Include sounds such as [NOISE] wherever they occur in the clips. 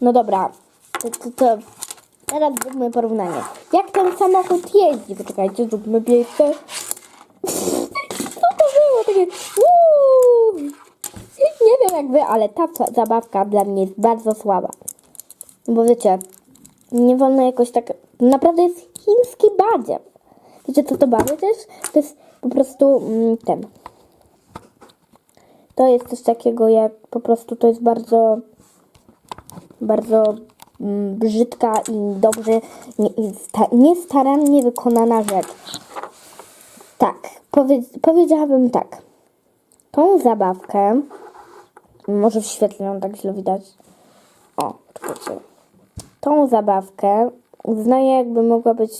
No dobra, to, to, to teraz zróbmy porównanie. Jak ten samochód jeździ? Poczekajcie, zróbmy pierwsze. [LAUGHS] Co to było? Takie. Nie wiem jak wy, ale ta za- zabawka dla mnie jest bardzo słaba. Bo wiecie, nie wolno jakoś tak... Naprawdę jest chiński badziew. Wiecie co to badziew jest? To jest po prostu mm, ten. To jest coś takiego jak po prostu to jest bardzo bardzo mm, brzydka i dobrze nie, niestarannie wykonana rzecz. Tak, powie, powiedziałabym tak. Tą zabawkę, może w świetle ją tak źle widać. O, czekajcie. Tą zabawkę uznaję jakby mogła być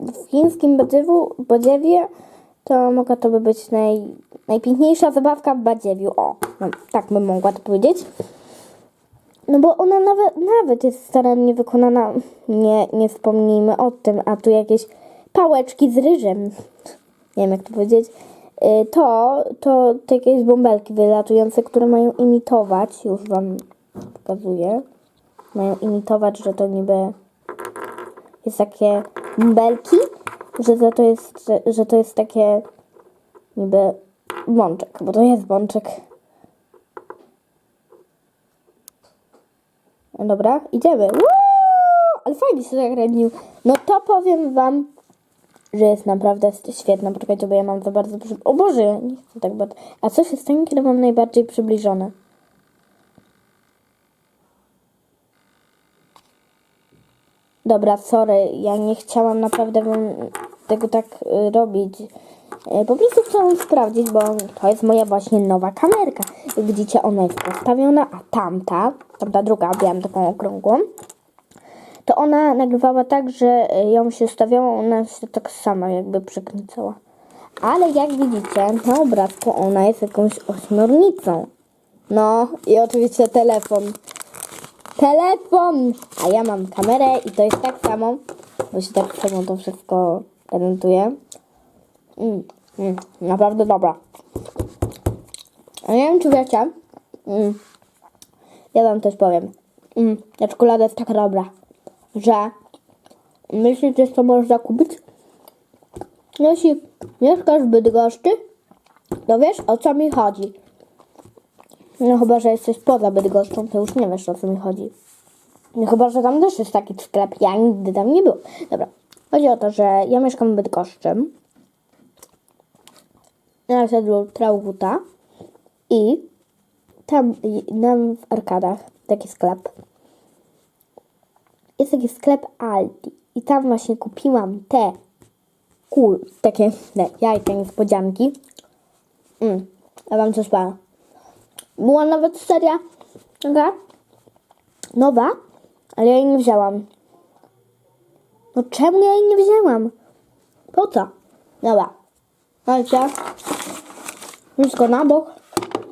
w chińskim badziewu, badziewie, to mogła to by być naj, najpiękniejsza zabawka w badziewiu. O, no, tak bym mogła to powiedzieć. No bo ona nawet, nawet jest starannie wykonana. Nie, nie wspomnijmy o tym, a tu jakieś pałeczki z ryżem. Nie wiem jak to powiedzieć. Y, To, to te jakieś bąbelki wylatujące, które mają imitować, już wam pokazuję. Mają imitować, że to niby jest takie bąbelki, że to, to jest, że, że to jest takie niby bączek, bo to jest bączek. Dobra, idziemy. Woo! Ale fajnie się zagranił. No to powiem wam, że jest naprawdę świetna. Poczekajcie, bo ja mam za bardzo... Przy... O Boże, ja nie chcę tak bardzo... A co się stanie, kiedy mam najbardziej przybliżone? Dobra, sorry, ja nie chciałam naprawdę tego tak y, robić. Y, Po prostu chciałam sprawdzić, bo to jest moja właśnie nowa kamerka. Widzicie, ona jest postawiona, a tamta, tamta druga, miałam taką okrągłą, to ona nagrywała tak, że y, ją się stawiała, ona się tak sama jakby przekręcała. Ale jak widzicie, na obrazku ona jest jakąś ośmiornicą. No i oczywiście telefon. Telefon! A ja mam kamerę i to jest tak samo, bo się tak samo to wszystko prezentuje. Mm, mm, naprawdę dobra. A nie wiem, czy wiecie, mm, ja wam też powiem, mm, ta czekolada jest taka dobra, że myślicie, to można kupić? Jeśli mieszkasz w Bydgoszczy, to wiesz, o co mi chodzi. No chyba, że jesteś poza Bydgoszczą, to już nie wiesz, o co mi chodzi. No chyba, że tam też jest taki sklep. Ja nigdy tam nie byłam. Dobra. Chodzi o to, że ja mieszkam w Bydgoszczy. Na osiedlu Trauguta. I tam nam w Arkadach taki sklep. Jest taki sklep Aldi. I tam właśnie kupiłam te kul, takie te jajka niespodzianki. Mm, ja wam coś powiem. Była nawet seria taka nowa, ale ja jej nie wzięłam. No czemu ja jej nie wzięłam? Po co? Dobra. Słuchajcie. Wszystko na bok.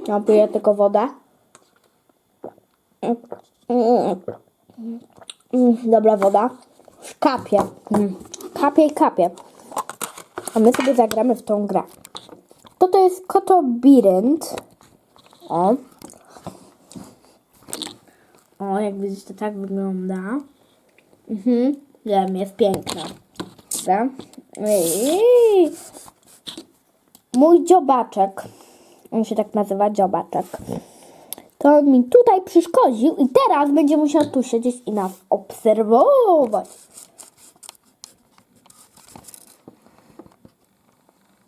Ja piję tylko wodę. Dobra woda. Już kapie. Kapie i kapie. A my sobie zagramy w tą grę. To to jest Kotobirynt. O. O, jak widzicie, tak wygląda. Mhm. Wiem, jest piękna. Dobra. I mój dziobaczek, on się tak nazywa dziobaczek, to on mi tutaj przeszkodził i teraz będzie musiał tu siedzieć i nas obserwować.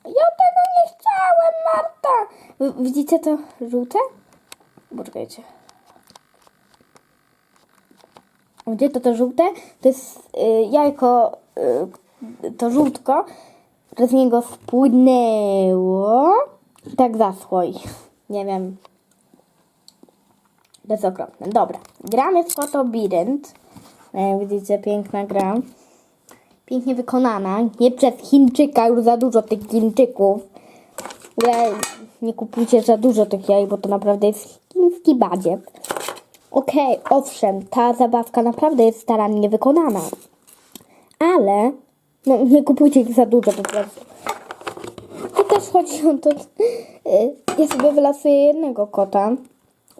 Ja tego nie chciałem, Marta! Widzicie to żółte? Poczekajcie. Gdzie to to żółte? To jest y, jajko, y, to żółtko, z niego spłynęło. Tak zaschło i nie wiem. To jest okropne. Dobra, gramy w Kotobirynt. Jak widzicie, piękna gra. Pięknie wykonana. Nie przez Chińczyka, już za dużo tych Chińczyków. Ogóle nie kupujcie za dużo tych jaj, bo to naprawdę jest chiński badziew. Okej, owszem, ta zabawka naprawdę jest starannie wykonana. Ale no, nie kupujcie ich za dużo po prostu. I też chodzi o to, y, ja sobie wylasuję jednego kota,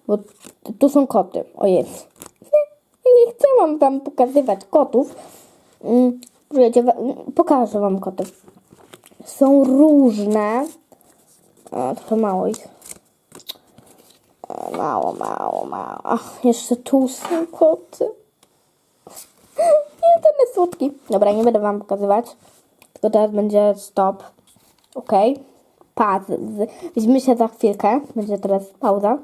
bo tu są koty. O jest. Nie mam wam pokazywać kotów. Mm, pokażę wam koty. Są różne. A, trochę mało ich. A, Mało, mało, mało. Ach, jeszcze tu są koty. Nie, ten jest słodki. Dobra, nie będę wam pokazywać. Tylko teraz będzie stop. Ok. Paz. Widzimy się za chwilkę. Będzie teraz pauza.